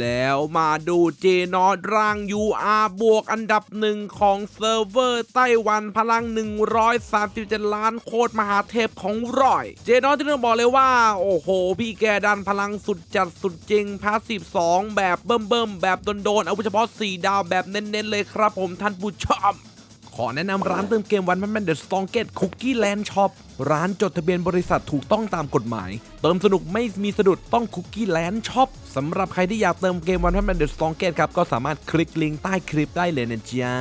แล้วมาดูเจนอดร่าง UR บวกอันดับหนึ่งของเซิร์ฟเวอร์ไต้หวันพลัง 137 ล้านโคตรมหาเทพของรอย เจนอดที่ต้องบอกเลยว่า โอ้โห พี่แกดันพลังสุดจัดสุดจริงพาสซีฟ2แบบเบิ่มๆแบบโดนๆเอาเฉพาะ 4 ดาวแบบเน้นๆเลยครับผมท่านผู้ชม ขอแนะนำร้านเติมเกมวันแมนเดอะสตองเกตคุกกี้แลนด์ช็อปร้านจดทะเบียนบริษัทถูกต้องตามกฎหมาย เติมสนุกไม่มีสะดุดต้องคุกกี้แลนด์ช็อปสำหรับใครที่อยากเติมเกมวันแมนเดอะสตองเกตครับก็สามารถคลิกลิงก์ใต้คลิปได้เลยนะจ๊ะ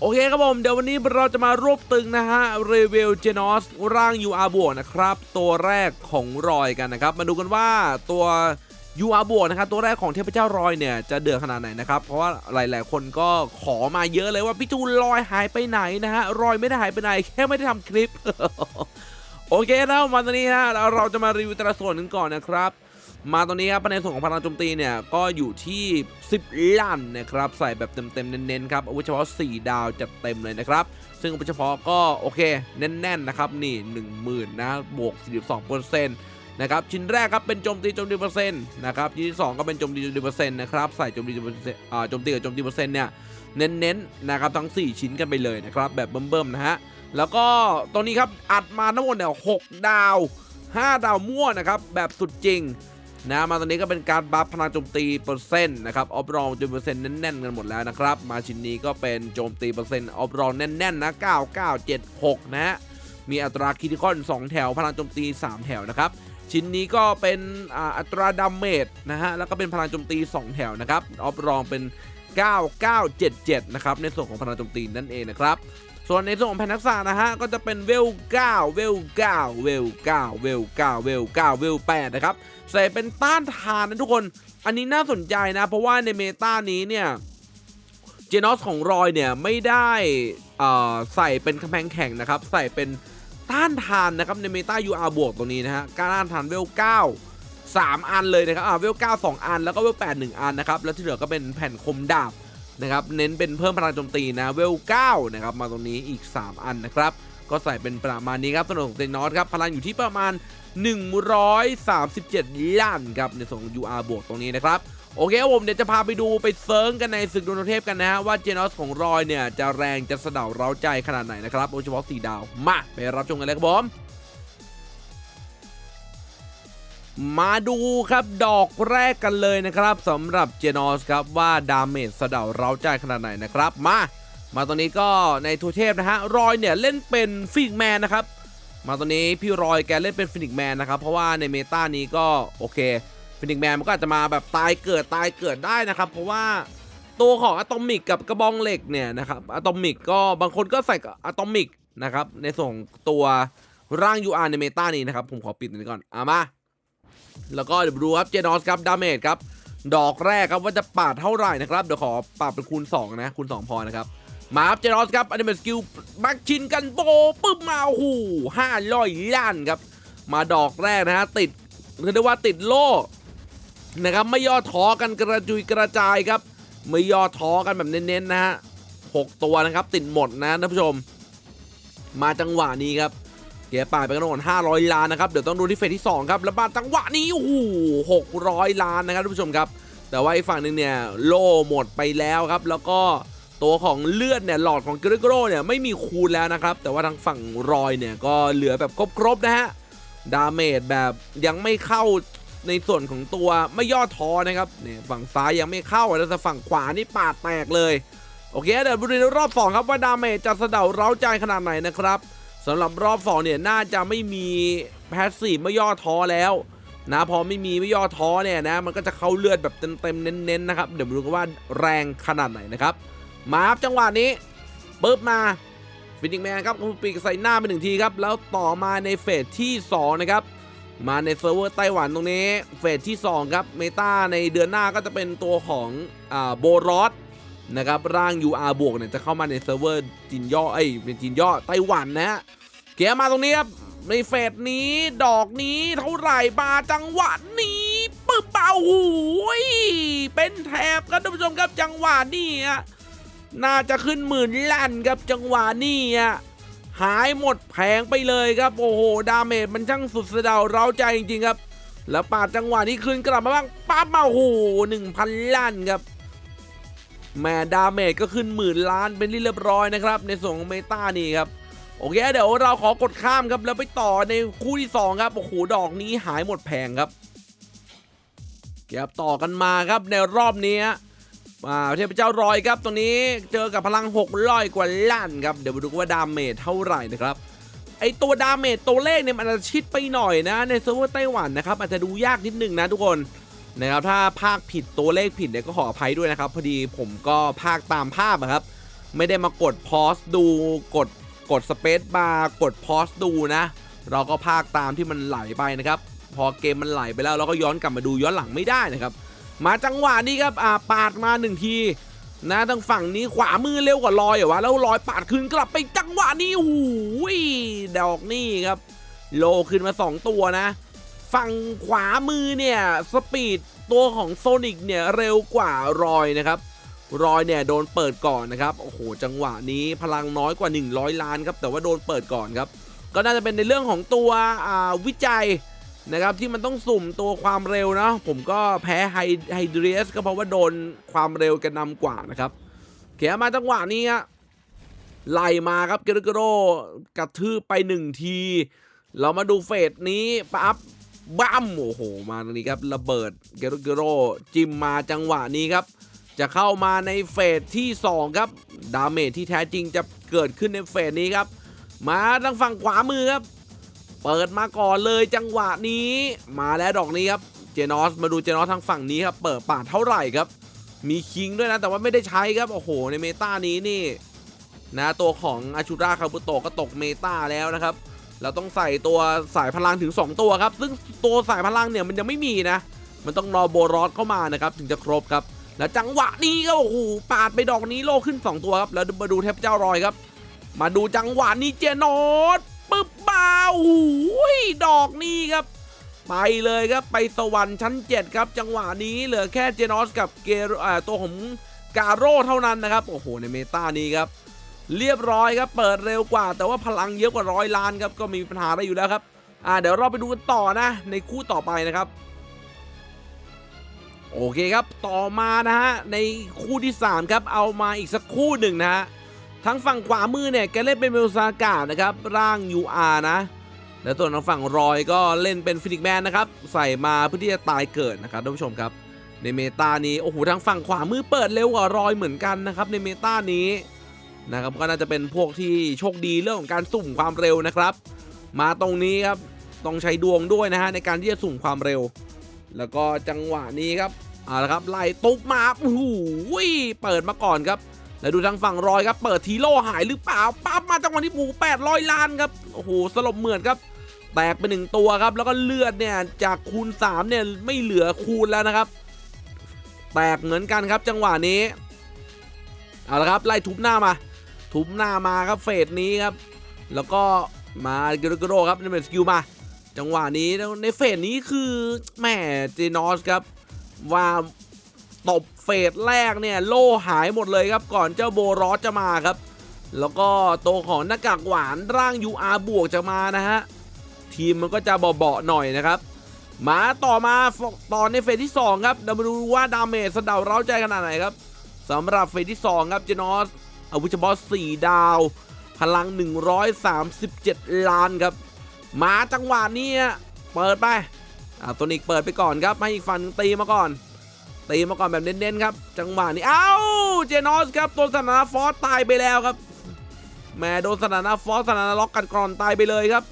โอเคครับผมเดี๋ยววันนี้เราจะมารวบตึงนะฮะรีวิวเจนอสร่าง UR บวนะครับ ตัวแรกของรอยกันนะครับ มาดูกันว่าตัว UR บวกนะครับตัวแรกของเทพเจ้ารอยเนี่ยจะเดือดขนาดไหนนะครับ เพราะว่าหลาย ๆ คนก็ขอมาเยอะเลยว่าพี่จูนรอยหายไปไหนนะฮะรอยไม่ได้หายไปไหนแค่ไม่ได้ทำคลิป โอเคแล้วมาตอนนี้ฮะเราจะมารีวิวแต่ละส่วนกันก่อนนะครับมาตอนนี้ครับในส่วนของพลังโจมตีเนี่ยก็อยู่ที่ 10 ล้านนะครับใส่แบบเต็มๆเน้นๆครับอาวุธเฉพาะ 4 ดาวจัดเต็มเลยนะครับ ซึ่งอาวุธเฉพาะก็โอเคแน่นๆนะครับนี่ 10,000นะบวก 42% นะครับชิ้นแรกครับเป็นโจมตีโจมตีเปอร์เซ็นต์นะครับชิ้นที่2ก็เป็นโจมตีโจมตีเปอร์เซ็นต์นะครับใส่โจมตีโจมตีอ่าโจมตีกับโจมตีเปอร์เซ็นต์เนี่ยเน้นๆนะครับทั้ง 4 ชิ้นกันไปเลยนะครับแบบเบิ่มๆนะฮะแล้วก็ตรงนี้ครับอัดมาทั้งหมดเนี่ย6ดาว 5 ดาวมั่วนะครับแบบสุดจริงนะมาตอนนี้ก็เป็นการบัฟพลังโจมตีเปอร์เซ็นต์นะครับออฟรองโจมตีเปอร์เซ็นต์แน่นๆกันหมดแล้วนะครับมาชิ้นนี้ก็เป็นโจมตีเปอร์เซ็นต์ออฟรองแน่นๆนะ9976 นะฮะมีอัตราคิติคอน 2 แถวพลังโจมตี 3 แถวนะครับ ชิ้นนี้ก็เป็นอัตราดาเมจนะฮะ แล้วก็เป็นพลังโจมตี 2 แถวนะครับ ออฟรองเป็น 9977 นะครับ ในส่วนของพลังโจมตีนั่นเองนะครับ ส่วนในส่วนของแผ่นทักษะนะฮะ ก็จะเป็นเวล 9 เวล 9 เวล 9 เวล 9 เวล 9 เวล 8 นะครับ ใส่เป็นต้านทานนะทุกคน อันนี้น่าสนใจนะ เพราะว่าในเมตานี้เนี่ยเจนอสของรอยเนี่ยไม่ได้อ่อใส่เป็นกำแพงแข่งนะครับ ใส่เป็น ต้านทานนะครับในเมตา UR บวกตรงนี้นะฮะการต้านทานเวล 9 3 อันเลยนะครับอ่าเวล 9 2 อัน แล้วก็เวล 8 1 อันนะครับ แล้วที่เหลือก็เป็นแผ่นคมดาบนะครับ เน้นเป็นเพิ่มพลังโจมตีนะ เวล 9 นะครับ มาตรงนี้อีก 3 อันนะครับ ก็ใส่เป็นประมาณนี้ครับสนุนของเซนอสครับ พลังอยู่ที่ประมาณ 137 ล้านครับ ในส่วนของ UR บวกตรงนี้นะครับ โอเคครับผมเดี๋ยวจะพาไปดูไปเซิร์งกันในศึกดวงเทพกันนะฮะว่าเจนอสของรอยเนี่ยจะแรงจะเสดาเร้าใจขนาดไหนนะครับโดยเฉพาะ4ดาวมาไปรับชมกันเลยครับผมมาดูครับดอกแรกกันเลยนะครับสำหรับเจนอสครับว่าดาเมจสะเดาเร้าใจขนาดไหนนะครับมามาตอนนี้ก็ในทูเทพนะฮะรอยเนี่ยเล่นเป็นฟิกแมนนะครับมาตอนนี้พี่รอยแกเล่นเป็นฟินิกแมนนะครับเพราะว่าในเมตานี้ก็โอเค ฟินิกแมนมันก็อาจจะมาแบบตายเกิดตายเกิดได้นะครับ เพราะว่าตัวของอะตอมิกกับกระบองเหล็กเนี่ยนะครับอะตอมิกก็บางคนก็ใส่อะตอมิกนะครับในส่วนของตัวร่าง UR ในเมตานี้นะครับ ผมขอปิดนี้ก่อนอะมาแล้วก็เดี๋ยวดูครับเจนอสครับดาเมจครับดอกแรกครับว่าจะปาดเท่าไหร่นะครับ เดี๋ยวขอปรับเป็นคูณ 2 นะคูณ 2 พอนะครับ มาครับเจนอสครับอันนี้เป็นสกิลบักชินกันโบปึ๊บมาโอ้โหห้าร้อยล้านครับ มาดอกแรกนะฮะติดเรียกได้ว่าติดโล่ นะครับไม่ย่อท้อกันกระจุยกระจายครับไม่ย่อท้อกันแบบเน้นๆนะฮะหกตัวนะครับติดหมดนะท่านผู้ชม มาจังหวะนี้ครับเกียร์ป่ายไปกันทั้งหมด500 ล้านนะครับเดี๋ยวต้องดูที่เฟสที่ 2 ครับแล้วมาจังหวะนี้โอ้โห600ล้านนะครับท่านผู้ชมครับ แต่ว่าอีกฝั่งหนึ่งเนี่ยโล่หมดไปแล้วครับ แล้วก็ตัวของเลือดเนี่ยหลอดของกรโกโรเนี่ยไม่มีคูณแล้วนะครับ แต่ว่าทางฝั่งรอยเนี่ยก็เหลือแบบครบๆนะฮะดาเมจแบบยังไม่เข้า ในส่วนของตัวไม่ย่อท้อนะครับเนี่ยฝั่งซ้ายยังไม่เข้าแล้วแต่ฝั่งขวานี่ปาดแตกเลย โอเคเดี๋ยวดูในรอบสองครับว่าดาเมจจะสะเดาเร้าใจขนาดไหนนะครับสำหรับรอบสองเนี่ยน่าจะไม่มีแพสซีฟไม่ย่อท้อแล้วนะพอไม่มีไม่ย่อท้อเนี่ยนะมันก็จะเข้าเลือดแบบเต็มๆเน้นๆนะครับเดี๋ยวมาดูกันว่าแรงขนาดไหนนะครับมาครับจังหวะนี้ปึ๊บมาฟินิกแมนครับคุณปีกใส่หน้าไปหนึ่งทีครับแล้วต่อมาในเฟสที่สองนะครับ มาในเซิร์ฟเวอร์ไต้หวันตรงนี้ เฟสที่สองครับ เมตาในเดือนหน้าก็จะเป็นตัวของอ่าโบรอสนะครับร่าง UR บวกเนี่ยจะเข้ามาในเซิร์ฟเวอร์จีนย่อเอ้เป็นจีนย่อไต้หวันนะฮะเกียมาตรงนี้ครับในเฟสนี้ดอกนี้เท่าไหร่มาจังหวะนี้ปึ๊บเป่าหูยเป็นแถบครับท่านผู้ชมครับจังหวะนี้น่าจะขึ้นหมื่นล้านครับจังหวะนี้อะ หายหมดแผงไปเลยครับ โอ้โห ดาเมจมันช่างสุดสะเดาเร้าใจจริงๆครับ แล้วปาดจังหวะนี้คืนกลับมาบ้างปั๊บมาโอ้โหหนึ่งพันล้านครับแม่ดาเมจก็ขึ้นหมื่นล้านเป็นที่เรียบร้อยนะครับ ในส่วนของเมตานี่ครับ โอเค เดี๋ยวเราขอกดข้ามครับ แล้วไปต่อในคู่ที่ 2 ครับ โอ้โห ดอกนี้หายหมดแผงครับเก็บต่อกันมาครับในรอบนี้ อ่าเทพเจ้ารอยครับตรงนี้เจอกับพลัง6ร้อยกว่าล้านครับเดี๋ยวมาดูว่าดาเมจเท่าไหร่นะครับไอตัวดาเมจตัวเลขเนี่ยมันอาจจะชิดไปหน่อยนะ ในเซิร์ฟเวอร์ไต้หวันนะครับอาจจะดูยากนิดนึงนะทุกคนนะครับถ้าภาคผิดตัวเลขผิดเนี่ยก็ขออภัยด้วยนะครับ พอดีผมก็ภาคตามภาพอะครับ ไม่ได้มากดพอสดูกดกดสเปซบาร์กดพอสดูนะ เราก็ภาคตามที่มันไหลไปนะครับ พอเกมมันไหลไปแล้วเราก็ย้อนกลับมาดูย้อนหลังไม่ได้นะครับ มาจังหวะนี้ครับอ่าปาดมาหนึ่งทีนะทางฝั่งนี้ขวามือเร็วกว่าลอยเหรอวะแล้วลอยปาดคืนกลับไปจังหวะนี้โอ้โหดอกนี่ครับ โลขึ้นมา 2 ตัวนะ ฝั่งขวามือเนี่ยสปีดตัวของโซนิกเนี่ยเร็วกว่ารอยนะครับรอยเนี่ยโดนเปิดก่อนนะครับโอ้โหจังหวะนี้พลังน้อยกว่า 100 ล้านครับแต่ว่าโดนเปิดก่อนครับ ก็น่าจะเป็นในเรื่องของตัววิจัย นะครับที่มันต้องสุ่มตัวความเร็วนะผมก็แพ้ไฮไฮเดรียสก็เพราะว่าโดนความเร็วกันนำกว่านะครับเขียมาจังหวะนี้ฮะไล่มาครับเกโรเกโรกระทืบไปหนึ่งที เรามาดูเฟสนี้ปั๊บบั้มโอ้โห มาตรงนี้ครับระเบิดเกโรเกโรจิมมาจังหวะนี้ครับ จะเข้ามาในเฟสที่ 2 ครับดาเมจที่แท้จริงจะเกิดขึ้นในเฟสนี้ครับ มาทางฝั่งขวามือครับ เปิดมาก่อนเลยจังหวะนี้ มาแล้วดอกนี้ครับเจนอสมาดูเจนอสทางฝั่งนี้ครับเปิดปาดเท่าไหร่ครับ มีคิงด้วยนะแต่ว่าไม่ได้ใช้ครับโอ้โห ในเมตานี้นี่ นะตัวของอาชูราคาบุโตะก็ตกเมตาแล้วนะครับ เราต้องใส่ตัวสายพลังถึง 2 ตัวครับ ซึ่งตัวสายพลังเนี่ยมันยังไม่มีนะ มันต้องรอโบรอสเข้ามานะครับถึงจะครบครับ แล้วจังหวะนี้ก็โอ้โหปาดไปดอกนี้โลขึ้น 2 ตัวครับแล้วมาดูเทพเจ้ารอยครับ มาดูจังหวะนี้เจนอส ปึ๊บบ้าโอ้ยดอกนี้ครับ ไปเลยครับไปสวรรค์ชั้น 7 ครับ จังหวะนี้เหลือแค่เจนอสกับเกโรอ่าตัวของกาโร่เท่านั้นนะครับ โอ้โห ในเมตานี้ครับ เรียบร้อยครับเปิดเร็วกว่า แต่ว่าพลังเยอะกว่าร้อยล้านครับก็มีปัญหาได้อยู่แล้วครับอ่าเดี๋ยวเราไปดูกันต่อนะ ในคู่ต่อไปนะครับโอเคครับ ต่อมานะฮะ ในคู่ที่ 3 ครับ เอามาอีกสักคู่หนึ่งนะฮะ ทั้งฝั่งขวามือเนี่ยแกเล่นเป็นเมลซากานะครับร่าง UR นะ แล้วส่วนทางฝั่งรอยก็เล่นเป็นฟินิกแมนนะครับใส่มาเพื่อที่จะตายเกิดนะครับท่านผู้ชมครับ ในเมตานี้โอ้โหทางฝั่งขวามือเปิดเร็วกว่ารอยเหมือนกันนะครับในเมตานี้นะครับก็น่าจะเป็นพวกที่โชคดีเรื่องของการสุ่มความเร็วนะครับ มาตรงนี้ครับต้องใช้ดวงด้วยนะฮะในการที่จะสุ่มความเร็ว แล้วก็จังหวะนี้ครับเอาละครับไล่ตุ๊บมาโอ้โหเปิดมาก่อนครับ แล้วดูทางฝั่งรอยครับ เปิดทีโร่หายหรือเปล่าปั๊บมาจังหวะนี้ปู800 ล้านครับ โอ้โห สลบเหมือนครับ แตกไปหนึ่งตัวครับ แล้วก็เลือดเนี่ย จากคูณ 3 เนี่ย ไม่เหลือคูณแล้วนะครับ แตกเหมือนกันครับจังหวะนี้ เอาละครับ ไล่ทุบหน้ามา ทุบหน้ามาครับเฟสนี้ครับ แล้วก็มาเกโรเกโรครับนี่เป็นสกิลมา จังหวะนี้ในเฟสนี้คือแหม่เจนอสครับว่า ตบเฟสแรกเนี่ยโล่หายหมดเลยครับก่อนเจ้าโบรอสจะมาครับ แล้วก็ตัวของหน้ากากหวานร่าง UR บวกจะมานะฮะ ทีมมันก็จะเบาๆหน่อยนะครับมาต่อมาตอนในเฟสที่ 2 ครับเรามาดูว่าดาเมจสะเดาเร้าใจขนาดไหนครับสำหรับเฟสที่ 2 ครับเจนอสอาวุธเฉพาะ4ดาว พลัง 137 ล้านครับ มาจังหวะนี้เปิดไปอ่าตัวนิกเปิดไปก่อนครับให้อีกฝั่งตีมาก่อน ตีมาก่อนแบบเน้นๆครับ จังหวะนี้ เอ้า เจนอสครับโดนสถานะฟอสตายไปแล้วครับ แม่โดนสถานะฟอสสถานะล็อกกันกรอนตายไปเลยครับ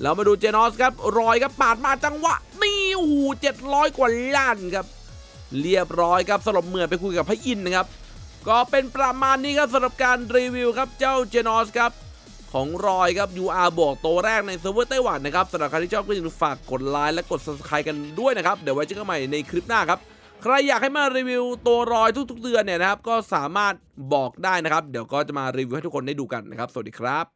แล้วมาดูเจนอสครับ รอยครับปาดมาจังหวะ นี่โอ้โหเจ็ดร้อยกว่าล้านครับ เรียบร้อยครับสลบเหมือไปคุยกับพระอินนะครับ ก็เป็นประมาณนี้ครับสำหรับการรีวิวครับเจ้าเจนอสครับของรอยครับ UR บวกตัวแรกในเซิร์ฟเวอร์ไต้หวันนะครับสำหรับใครที่ชอบก็อย่าลืมฝากกดไลค์และกด subscribe กันด้วยนะครับ เดี๋ยวไว้เจอกันใหม่ในคลิปหน้าครับ ใครอยากให้มารีวิวตัวรอยทุกๆเดือนเนี่ยนะครับก็สามารถบอกได้นะครับ เดี๋ยวก็จะมารีวิวให้ทุกคนได้ดูกันนะครับ สวัสดีครับ